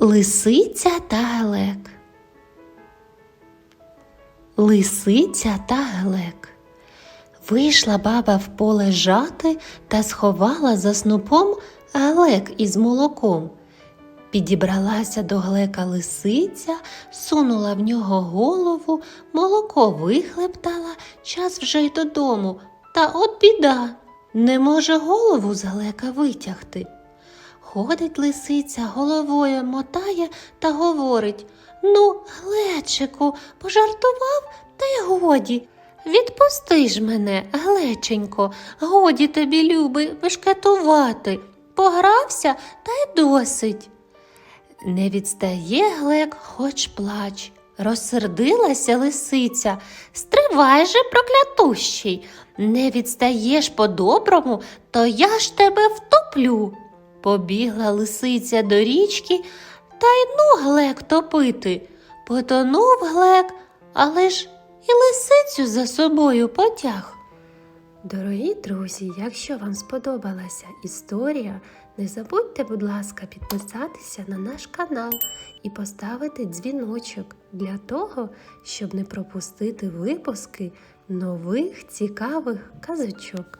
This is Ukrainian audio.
Лисиця та Глек. Лисиця та Глек. Вийшла баба в поле жати та сховала за снупом глек із молоком. Підібралася до глека лисиця, сунула в нього голову, молоко вихлептала, час вже й додому. Та от біда, не може голову з глека витягти. Ходить лисиця, головою мотає та говорить Ну, глечику, пожартував, та й годі. Відпусти ж мене, глеченько, годі тобі, любий, вишкетувати. Погрався та й досить. Не відстає глек, хоч плач. Розсердилася лисиця. Стривай же, проклятущий. Не відстаєш по-доброму, то я ж тебе втоплю. Побігла лисиця до річки, та й ну глек топити. Потонув глек, але ж і лисицю за собою потяг. Дорогі друзі, якщо вам сподобалася історія, не забудьте, будь ласка, підписатися на наш канал і поставити дзвіночок для того, щоб не пропустити випуски нових цікавих казочок.